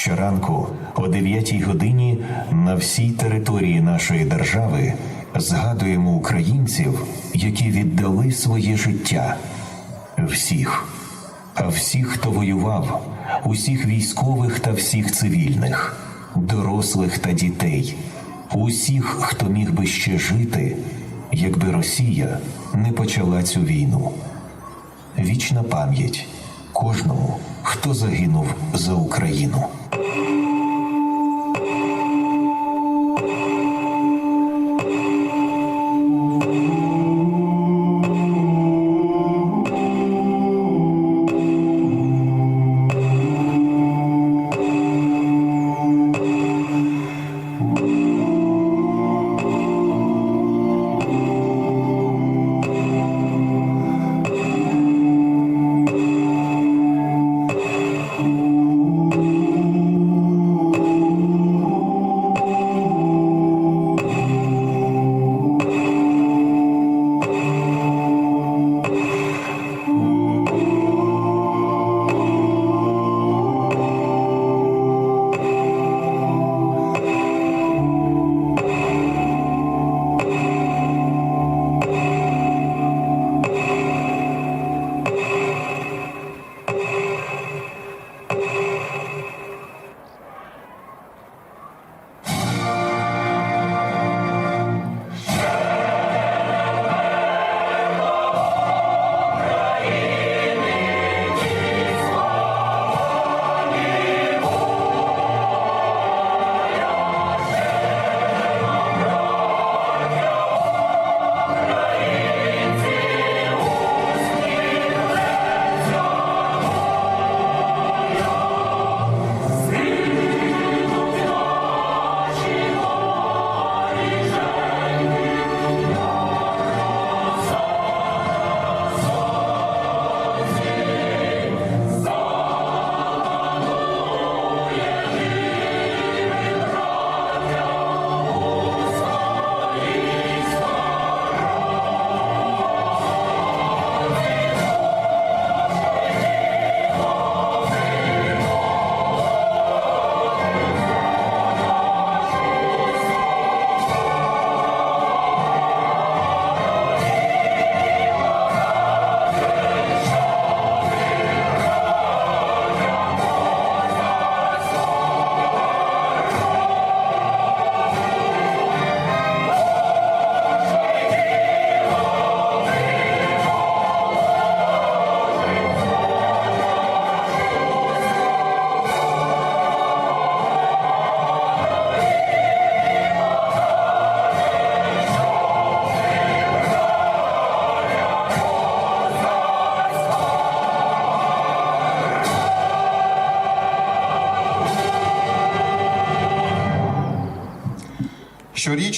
Щоранку о 9 годині на всій території нашої держави згадуємо українців, які віддали своє життя. Всіх, а всіх, хто воював, усіх військових та всіх цивільних, дорослих та дітей, усіх, хто міг би ще жити, якби Росія не почала цю війну. Вічна пам'ять кожному, хто загинув за Україну.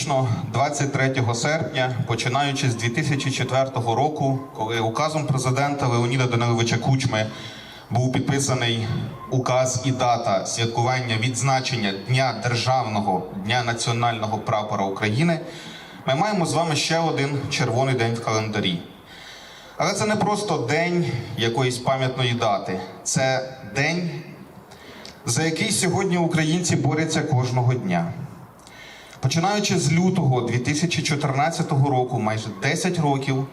Щорічно, 23 серпня, починаючи з 2004 року, коли указом президента Леоніда Даниловича Кучми був підписаний указ і дата святкування відзначення Дня Державного Дня національного прапора України, ми маємо з вами ще один червоний день в календарі. Але це не просто день якоїсь пам'ятної дати, це день, за який сьогодні українці борються кожного дня. Починаючи з лютого 2014 року, майже 10 років,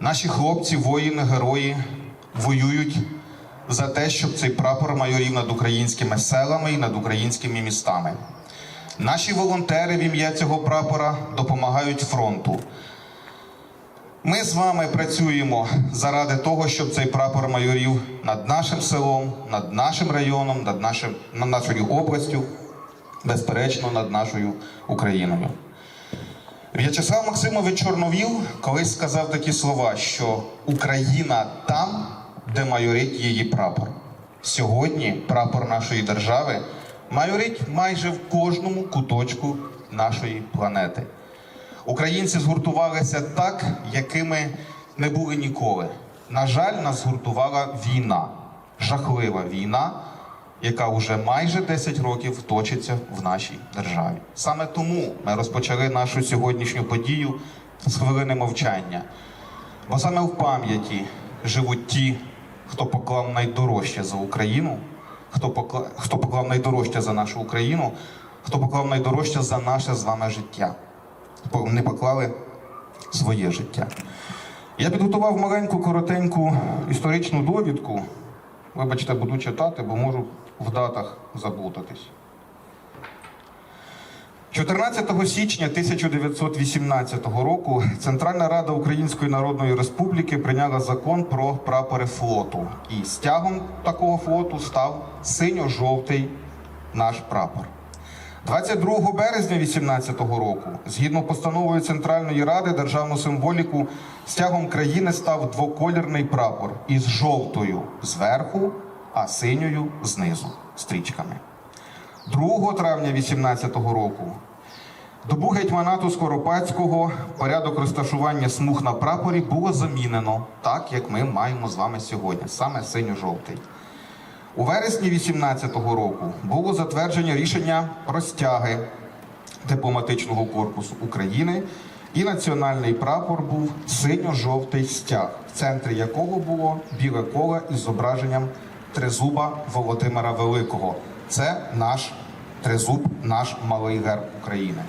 наші хлопці, воїни, герої воюють за те, щоб цей прапор майорів над українськими селами і над українськими містами. Наші волонтери в ім'я цього прапора допомагають фронту. Ми з вами працюємо заради того, щоб цей прапор майорів над нашим селом, над нашим районом, над, нашим, над нашою областю безперечно, над нашою Україною. В'ячеслав Максимович Чорновіл колись сказав такі слова, що Україна там, де майорить її прапор. Сьогодні прапор нашої держави майорить майже в кожному куточку нашої планети. Українці згуртувалися так, якими не були ніколи. На жаль, нас згуртувала війна, жахлива війна, яка вже майже 10 років точиться в нашій державі. Саме тому ми розпочали нашу сьогоднішню подію з хвилини мовчання. Бо саме в пам'яті живуть ті, хто поклав найдорожче за Україну хто поклав, хто поклав найдорожче за нашу Україну, хто поклав найдорожче за наше з вами життя. Не поклали своє життя. Я підготував маленьку коротеньку історичну довідку. Вибачте, буду читати, бо можу в датах заплутатись. 14 січня 1918 року Центральна Рада Української Народної Республіки прийняла закон про прапори флоту. І стягом такого флоту став синьо-жовтий наш прапор. 22 березня 2018 року, згідно постановою Центральної Ради, державну символіку стягом країни став двоколірний прапор із жовтою зверху, а синьою знизу стрічками. 2 травня 2018 року добу гетьманату Скоропадського порядок розташування смуг на прапорі було замінено так, як ми маємо з вами сьогодні, саме синьо-жовтий. У вересні 2018 року було затвердження рішення про стяги дипломатичного корпусу України, і національний прапор був синьо-жовтий стяг, в центрі якого було біле коло із зображенням тризуба Володимира Великого. Це наш тризуб, наш малий герб України.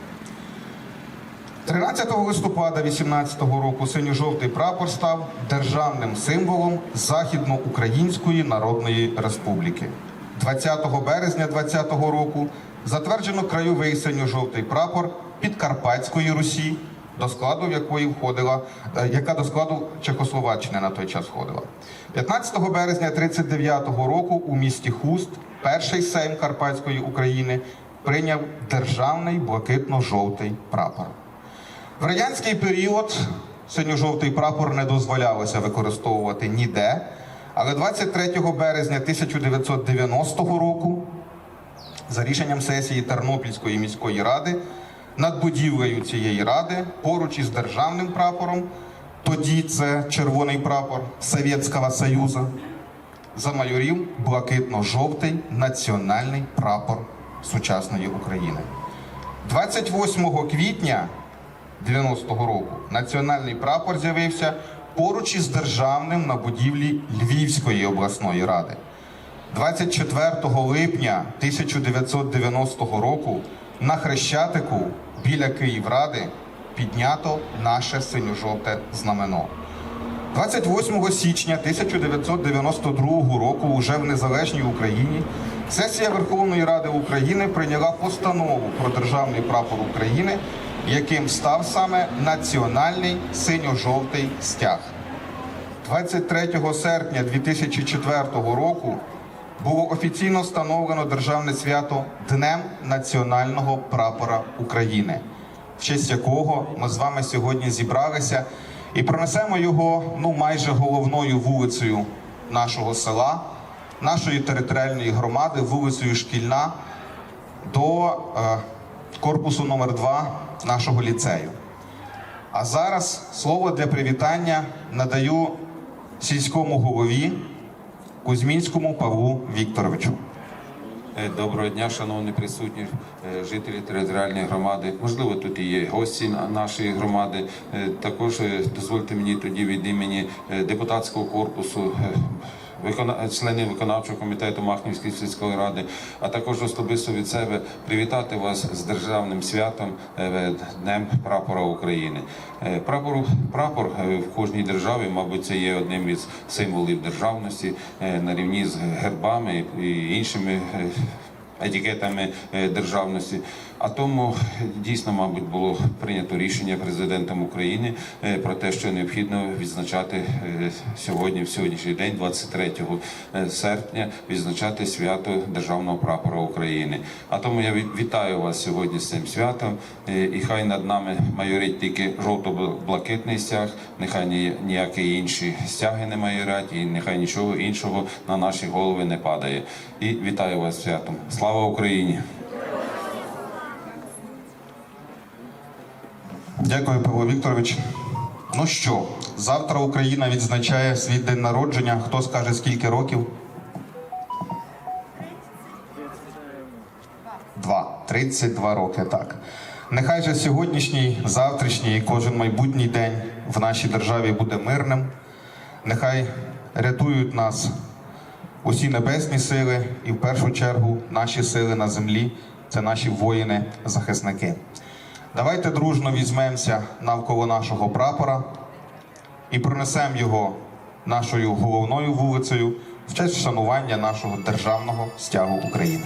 13 листопада 2018 року синьо-жовтий прапор став державним символом Західноукраїнської Народної Республіки. 20 березня 2020 року затверджено краєвий синьо-жовтий прапор Підкарпатської Русі, до складу якої входила, е, яка до складу Чехословаччини на той час входила. 15 березня 1939 року у місті Хуст перший сейм Карпатської України прийняв державний блакитно-жовтий прапор. В радянський період синьо-жовтий прапор не дозволялося використовувати ніде, але 23 березня 1990 року, за рішенням сесії Тернопільської міської ради, над будівлею цієї ради, поруч із державним прапором, тоді це червоний прапор Совєтського Союзу, замайорів блакитно-жовтий національний прапор сучасної України. 28 квітня 90-го року національний прапор з'явився поруч із державним на будівлі Львівської обласної ради. 24 липня 1990 року на Хрещатику біля Київради піднято наше синьо-жовте знамено. 28 січня 1992 року, уже в незалежній Україні, сесія Верховної Ради України прийняла постанову про державний прапор України, яким став саме національний синьо-жовтий стяг. 23 серпня 2004 року було офіційно встановлено державне свято Днем національного прапора України, в честь якого ми з вами сьогодні зібралися і пронесемо його ну майже головною вулицею нашого села, нашої територіальної громади, вулицею Шкільна до е, корпусу номер 2 нашого ліцею. А зараз слово для привітання надаю сільському голові Кузьмінському Павлу Вікторовичу. Е, Доброго дня, шановні присутні е, жителі територіальної громади. Можливо, тут і є гості нашої громади. Е, Також дозвольте мені тоді від імені депутатського корпусу. Члени виконавчого комітету Махнівської сільської ради, а також особисто від себе привітати вас з державним святом е, Днем прапора України. Е, Прапор, прапор е, в кожній державі, мабуть, це є одним із символів державності на рівні з гербами і іншими етикетами е, державності. А тому е, дійсно, мабуть, було прийнято рішення президентом України е, про те, що необхідно відзначати сьогодні, в сьогоднішній день, 23 серпня, відзначати свято державного прапора України. А тому я вітаю вас сьогодні з цим святом. І хай над нами майорить тільки жовто-блакитний стяг, нехай ніякі інші стяги не майорять, і нехай нічого іншого на наші голови не падає. І вітаю вас святом. Слава Україні! Дякую, Павло Вікторович. Ну що, завтра Україна відзначає свій день народження. Хто скаже, скільки років? Два. 32 роки, так. Нехай же сьогоднішній, завтрашній і кожен майбутній день в нашій державі буде мирним. Нехай рятують нас усі небесні сили і в першу чергу наші сили на землі це наші воїни-захисники. Давайте дружно візьмемося навколо нашого прапора і пронесемо його нашою головною вулицею в честь вшанування нашого державного стягу України.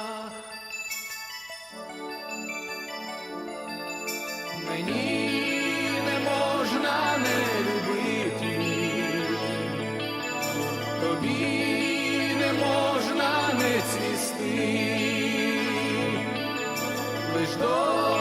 dor.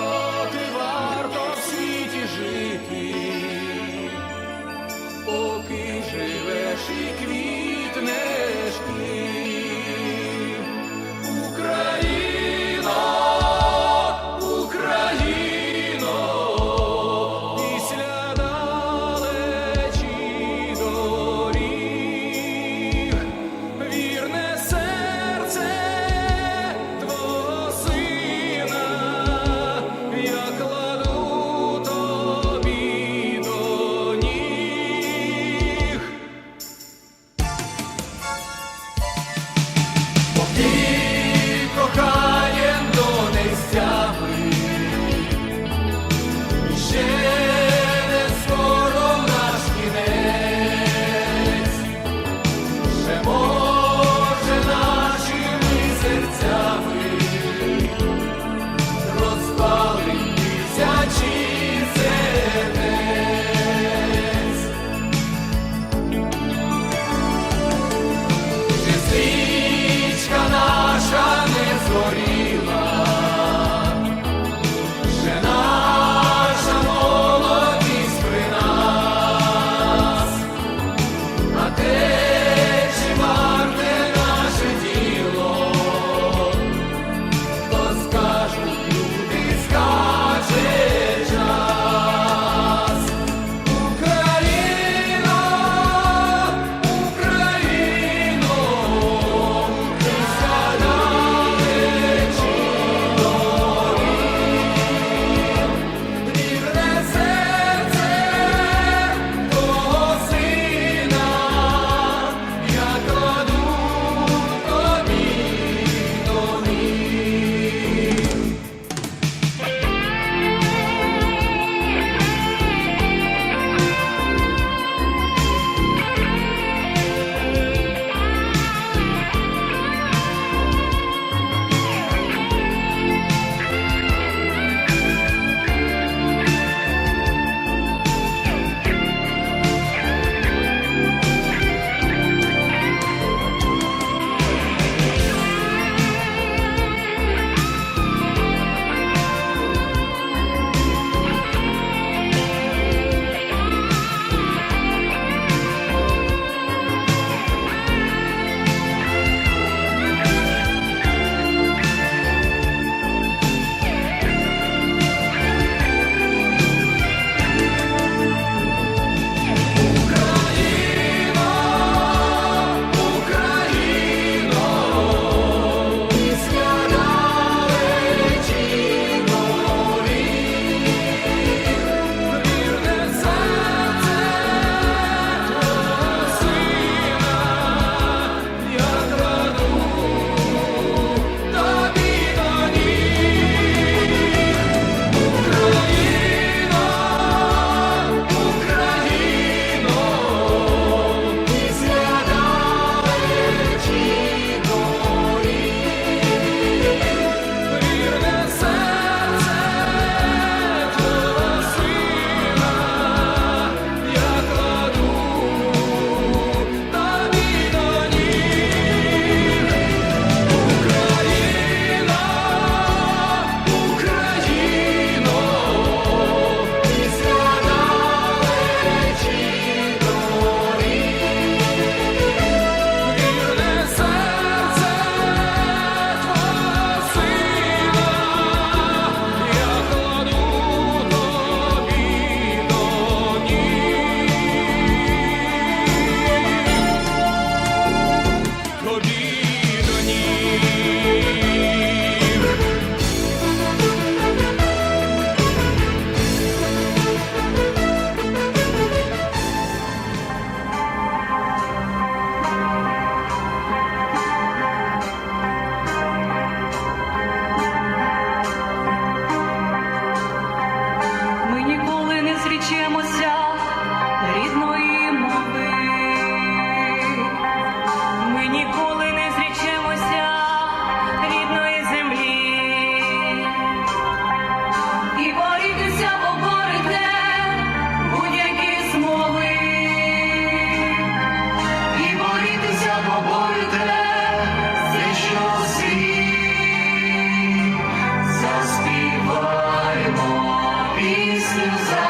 seus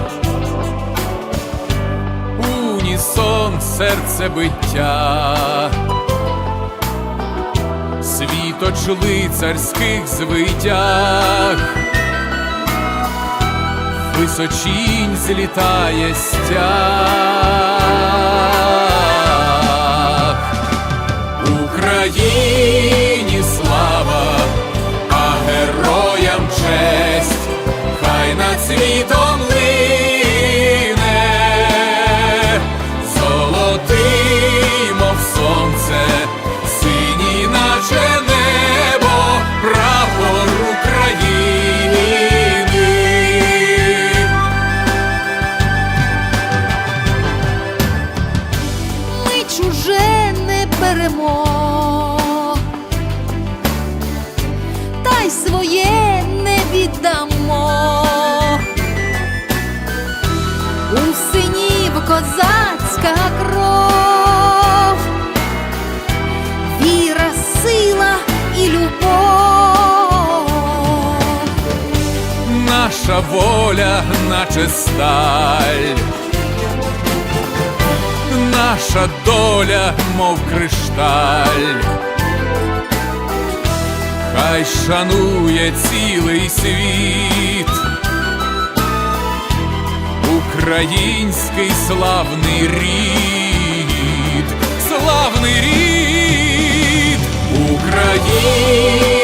унісон серцебиття, світоч лицарських звитяг, височінь злітає стяг. Україні слава, а героям честь, хай над світом козацька кров, віра, сила і любов. Наша воля, наче сталь, наша доля, мов кришталь, хай шанує цілий світ, український славний рід, славний рід, Україна.